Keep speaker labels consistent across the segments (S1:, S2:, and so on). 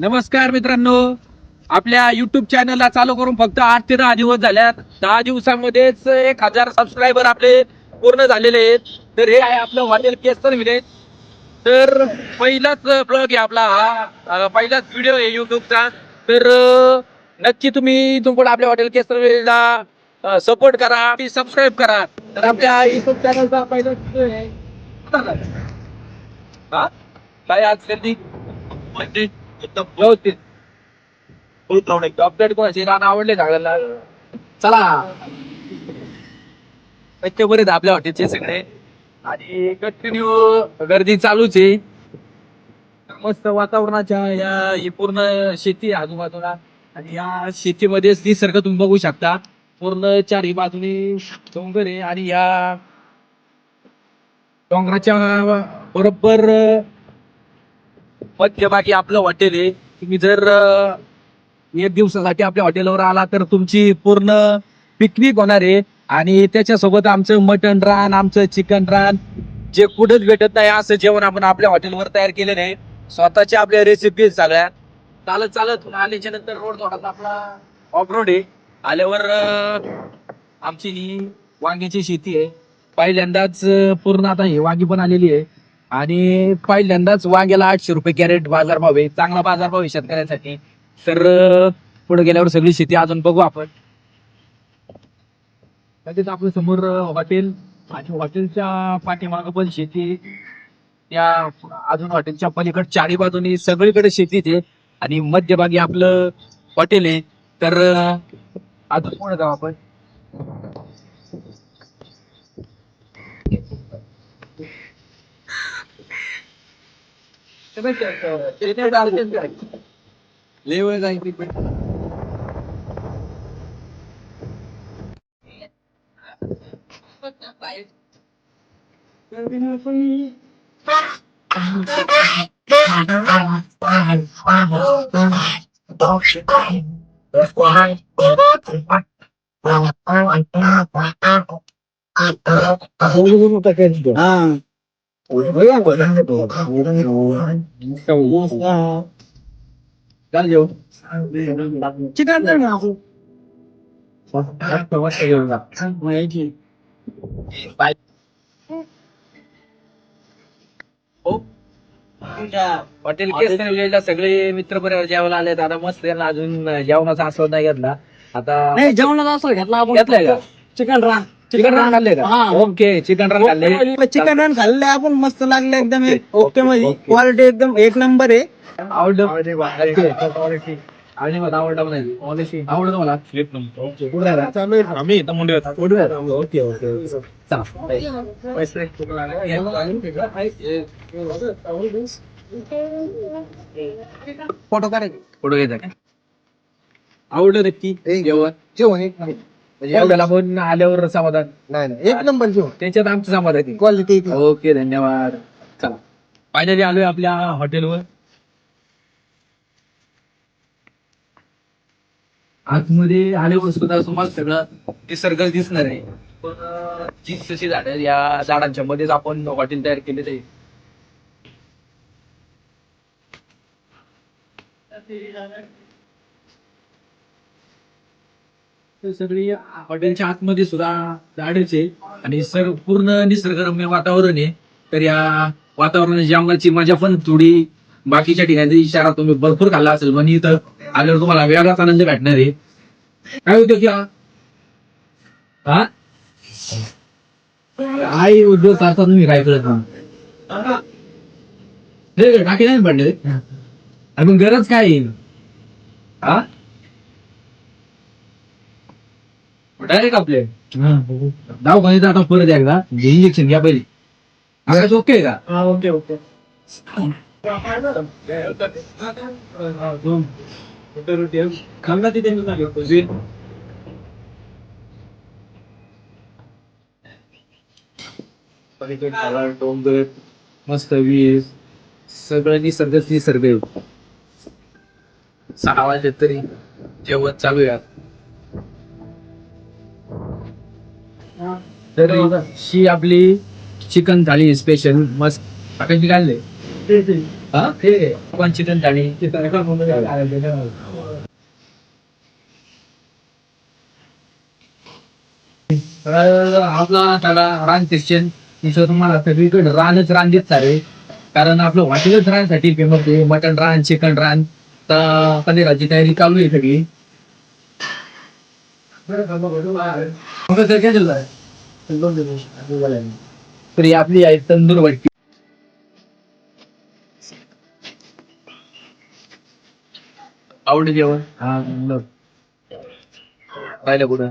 S1: नमस्कार मित्रांनो. आपल्या युट्यूब चॅनलला चालू करून फक्त आठ ते दहा दिवस झाल्यात. दहा दिवसामध्येच एक हजार सबस्क्रायबर आपले पूर्ण झालेले आहेत. तर हे आहे आपलं हॉटेल केसर विलेज. तर पहिलाच ब्लॉग आहे आपला हा. पहिलाच व्हिडिओ आहे युट्यूबचा तर नक्की तुम्ही तुमकडे आपल्या हॉटेल केसर विलेजला सपोर्ट करा. सबस्क्राईब करा. तर आपल्या युट्यूब चॅनलचा पहिला आहे. काय आज कधी एकदम व्यवस्थित. फुल अपडेट कोणाचे? रान आवडले सगळ्यांना चला. टक्के बरे आहेत आपल्या हॉटेलचे सगळे. आणि कंटिन्यू गर्दी चालूच आहे. मस्त वातावरणाच्या या ही पूर्ण शेती आहे आजूबाजूला. आणि या शेतीमध्येच निसर्ग तुम्ही बघू शकता. पूर्ण चारही बाजूने डोंगर आहे. आणि या डोंगराच्या बरोबर मध्यभागी आपलं हॉटेल आहे तुम्ही जर एक दिवसासाठी आपल्या हॉटेलवर आला तर तुमची पूर्ण पिकनिक होणार आहे. आणि त्याच्यासोबत आमचं मटन रान आमचं चिकन रान जे कुठंच भेटत नाही असं जेवण आपण आपल्या हॉटेलवर तयार केलेलं आहे. स्वतःच्या आपल्या रेसिपी सगळ्या. चालत चालत आल्याच्यानंतर रोड थोडासा आपला ऑफ रोड आहे. आल्यावर आमची ही वांग्याची शेती आहे. पहिल्यांदाच पूर्ण आता ही वांगी पण आलेली आहे. आणि पहिल्यांदाच वांग्याला आठशे रुपये कॅरेट बाजार भाव आहे. चांगला बाजार भाव आहे शेतकऱ्यांसाठी. तर पुढे गेल्यावर सगळी शेती अजून बघू आपण. लगेच आपल्यासमोर हॉटेल आणि हॉटेलच्या पाठीमागं पण शेती त्या अजून हॉटेलच्या पलीकडे चारी बाजूनी सगळीकडे शेतीच आहे. आणि मध्यभागी आपलं हॉटेल आहे. तर अजून पुढे जाऊ आपण. लेव जायची बाय. हो. हॉटेल केस सगळे मित्र परिवार जेवायला आले आता मस्त त्यांना अजून जेवणाचा आस्वाद नाही घेतला आता
S2: नाही जेवणाचा असं घेतला आपण
S1: घेतलाय का
S2: चिकन रान
S1: चिकन रन खाल्ले का?
S2: हा.
S1: ओके चिकन रन खाल्ले.
S2: चिकन रान खाल्ले आपण मस्त लागले एकदम. ओके मध्ये. क्वालिटी एकदम एक नंबर आहे.
S1: आवडलं आणि मला आवडलं नाही आवडलं मला.
S3: आम्ही इथं मुंडे
S1: ओके ओके चला. पैसे
S2: फोटो काढायचे
S1: फोटो घ्यायचा का? आवडलं नक्की जेवण.
S2: जेवण एक नंबर
S1: एवढ्याला पण आल्यावर समाधान.
S2: नाही नाही. एक नंबर जेवण
S1: त्यांच्यात आमचं समाधान आहे.
S2: क्वालिटी
S1: ओके धन्यवाद. चला. फायनली आलोय आपल्या हॉटेलवर. आतमध्ये आल्यावर सुद्धा तुम्हाला सगळं निसर्ग दिसणार आहे. पण अं, जी जशी झाडं आहेत, या झाडांच्या मध्येच आपण हॉटेल तयार केलेलं आहे. तर सगळी हॉटेलच्या आतमध्ये सुद्धा झाडच आहे. आणि सर पूर्ण निसर्गरम्य वातावरण आहे. तर या वातावरणाची जेवणाची मजा पण थोडी बाकीच्या ठिकाणी इशारा तुम्ही भरपूर खाल्ला असेल. पण इथं आल्यावर तुम्हाला वेगळाच आनंद भेटणार आहे. काय होतं की हा? आई उद्योग करता तुम्ही काय करत नाही. टाकी नाही पडले आणि मग गरज काय येईल हा? डायरेक्ट आपले. दवाखान्यात आता परत एकदा. इंजेक्शन घ्या पहिली. आकाश ओके का?
S2: Okay okay.
S1: खाल्ला तिथे डोंगर मस्त वीज सगळं निसर्गच निसर्ग. सहा वाजले तरी जेवण चालू आहे तर ही. आपली चिकन थाळी स्पेशल मस्त. आकाशी काढले हा? ते. पण चिकन थाळी. तर आपला त्याला रान स्टेशन तिथं तुम्हाला सगळीकडे रानच रान दिसत रे कारण आपलं हॉटेलच राहण्यासाठी फेमस आहे मटन रान चिकन रान. तर पनीराची तयारी चालू आहे सगळी. सर काय? तर ही आपली आहे तंदूर भट्टी आवडे जेवण? हा बघ. राहिलं कुठं?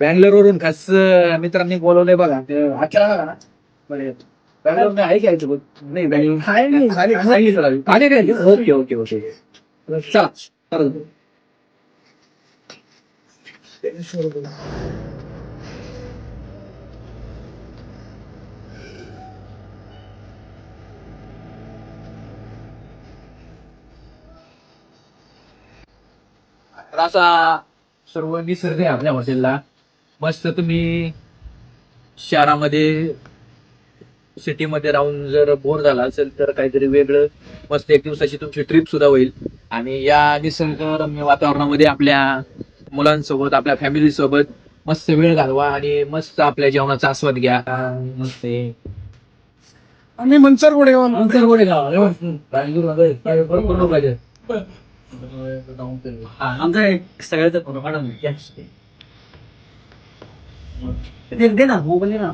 S1: बँगलोर वरून खास मित्रांनी बोलवलंय बघा ते अकरा बघा ना? बरं बँगलोर आहे बघ नाही बँगलोर
S2: आहे नाही.
S1: सांगितलं खाणे काय ओके ओके ओके चला. चला तर असा सर्व निसर्ग आहे आपल्या हॉटेलला. मस्त तुम्ही शहरामध्ये सिटीमध्ये राहून जर बोर झाला असेल तर काहीतरी वेगळं मस्त एक दिवसाची तुमची ट्रिप सुद्धा होईल. आणि या निसर्गरम्य वातावरणामध्ये आपल्या मुलांसोबत आपल्या फॅमिली सोबत मस्त वेळ घालवा आणि मस्त आपल्या जेवणाचा आस्वाद घ्या. मस्त.
S2: आम्ही मनसर गोडे
S1: नंतर गोडे गाव. हा, आमचा सगळ्याचा फोटो ना.
S2: दे ना मोबाईल ना